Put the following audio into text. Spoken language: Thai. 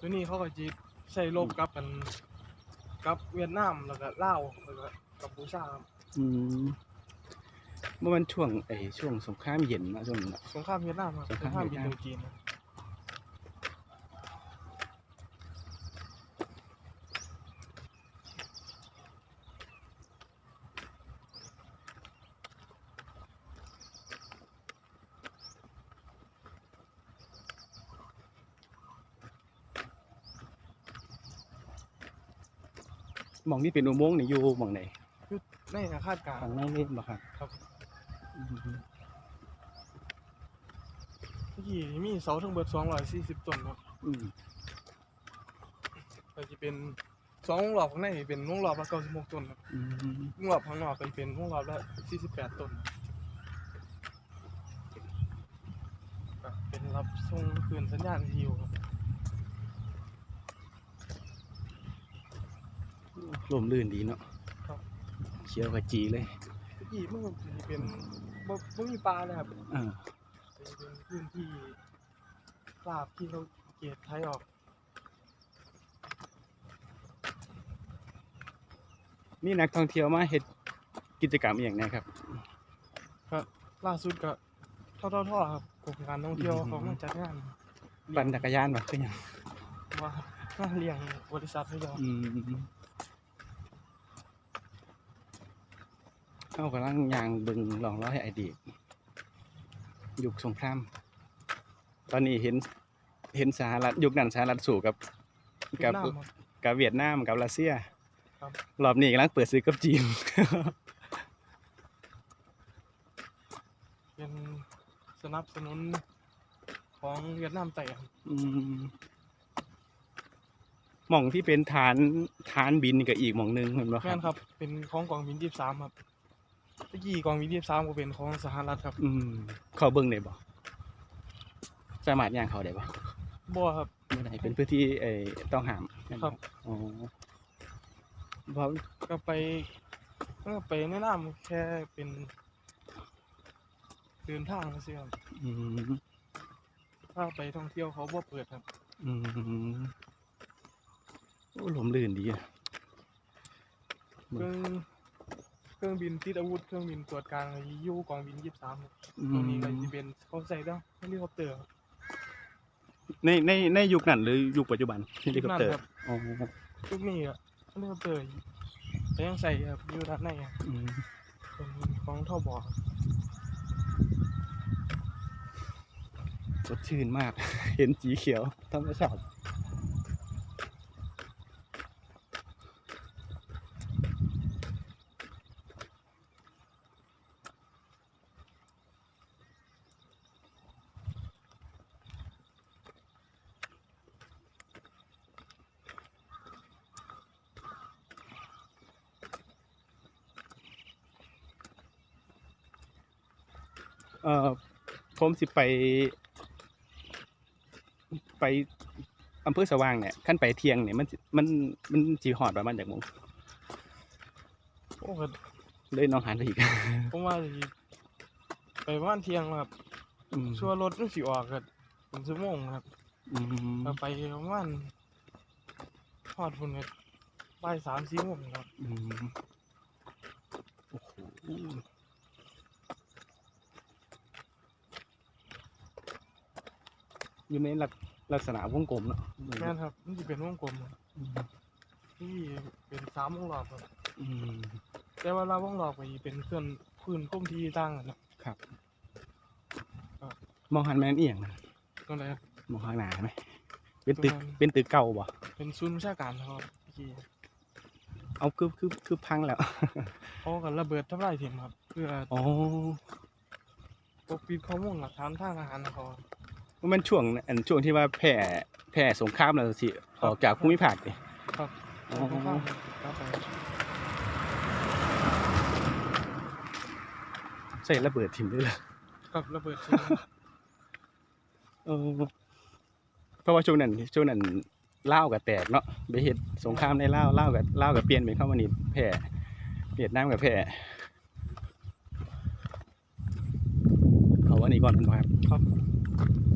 ตัวนี้เขาก็จีใช้ลบกับกันกับเวียดนามแล้วก็ลาวแล้วก็กัมพูชาครับอืมเมื่อมันช่วงไอ้ช่วงสงครามเย็นมาช่วงนั้นอะสงครามเวียดนามครับสสงงครามครามเวีอิยนดนามโดจีนครับ หมองนี่เป็นอุโมงค์นี่อยู่หมองไหนคือในอาคาดกลางทางในเล่นบ่ครับครับอืมเมื่อกี้มีเสาทั้งเบิด240ต้นครับอืมก็จะเป็นสองวงรอบข้างในเป็นวงรอบละ96ต้นครับอืมวงรอบข้างนอกก็จะเป็นวงรอบละ48ต้นก็เป็นรับส่งคืนสัญญาณวิทยุครับ ลมลื่นดีเนาะครับเขียวขจีเลยเมื่อกี้มันก็จะเป็นบ่บ่มีปลาเลยครับอ่าจะเป็นพื้นที่ลาบที่เขาเกตไทยออกมีนักท่องเที่ยวมาเฮ็ดกิจกรรมอหย่างเนี้ครับก็ล่าสุดก็ท่อท่อท่อครับกรมการท่องเที่ยวอืมเขามาจัดงานปั่นจักรยานบ่คือหยังว่ามาเลี้ยงบริษัทให้เรา อืม เขากำลังย่างเบึงลองร้อยไอดีตยุคสงคราม ตอนนี้เห็นเห็นสหรัฐยุคนั้นสหรัฐสู้กับเวีกัยบดนามครับกับเวียดนามกับรัสเซียครับรอบนี้กำลังเปิดซื้อกับจีนเป็นสนับสนุนของเวียดนามไต่ครับอืมหม่องที่เป็นฐานฐานบินนี่ก็อีกหม่องหนึงเห็นบ่คแม่รันบครับ เป็นของกองบินยี่สามครับ เมื่อกี้กองบินยี่สามก็เป็นของสหรัฐครับอืมเข้าเบิ่งได้บ่สามารถย่างเขาได้บ่บ่ครับ บ่ได้เป็นพื้นที่ไอ้ต้องห้ามแม่นครับ อ๋อเพราะก็ไปก็ไปแนะนำแค่เป็นเดินทางเสียครับอืม ถ้าไปท่องเที่ยวเขาบ่เปิดครับ อืมโอ้ลมลื่นดีอะเครื่อง เครื่องบินติดอาวุธเครื่องบินตรวจการอะไรอยู่กองบินยี่สามอืตัวนี้ก็มจะเป็นเขาใส่แล้วเฮลิคอปเตอร์ครับในในในยุคนั้นหรือยุคปัจจุบันเฮลิคอปเตอร์ยุคนั้นครับอ๋อยุคนี้อะเฮลิคอปเตอร์แต่ยังใส่ครับอยู่ด้านในครับอืมเป็นของทบครับสดชื่นมาก เห็นสีเขียวธรรมชาติ เอ่อผมสิไป ไปอำเภอสว่างเนี่ยขั้นไปเที่ยงเนี่ยมันสิมันมันจีหอดประมาณจากโมงโอ้ก็เลยน้องหันไปอีกผมว่าสิไปประมาณเที่ยงครับอืมชัวร์รถมันสิออกก็เป็นชั่วโมงครับอืมก็ไปประมาณทอดพุ่นก็บ่ายสามสี่โมงครับ อืมโอ้โห อยู่ในลักลักษณะวงกลมเนาะแม่นครับมันจะเป็นวงกลมครับอืมที่เป็นสามวงรอบครับ อืม แต่ว่าเราวงรอบก็สิเป็นเคลื่อนพื้นคุ้มที่ตั้งกันนะครับมองหันแมนเอียงนะก็เลยครับ มองข้างหน้าไหมเป็นตึกตรงนั้นเป็นตึกเก่าบ่เป็นศูนย์วิชาการครับที่เอาคือคือคือพังแล้ว เขาก็ระเบิดทำลายถิ่นครับ เพื่ออ๋อปกปิดข้อมูลหลักฐานทางอาหารเขา มันช่วงอันช่วงที่ว่าแพร่แพร่สงครามแล้วสิออกจากภูมิภาคนี่ครับอ๋อเขาข้างครับไปใส่ระเบิดถิ่มด้วยเหรอครับระเบิดทิ้งเออเพราะว่าช่วงนั้นช่วงนั้นเล่าวกับแตกเนาะไปเฮ็ดสงครามในเล่าวเล่าวกับเล่าวกับเปลี่ยนเป็นเข้ามานี่แพร่เวียดนามกับแพร่เขาว่านี่ก่อนมันบ่ครับ ครับอ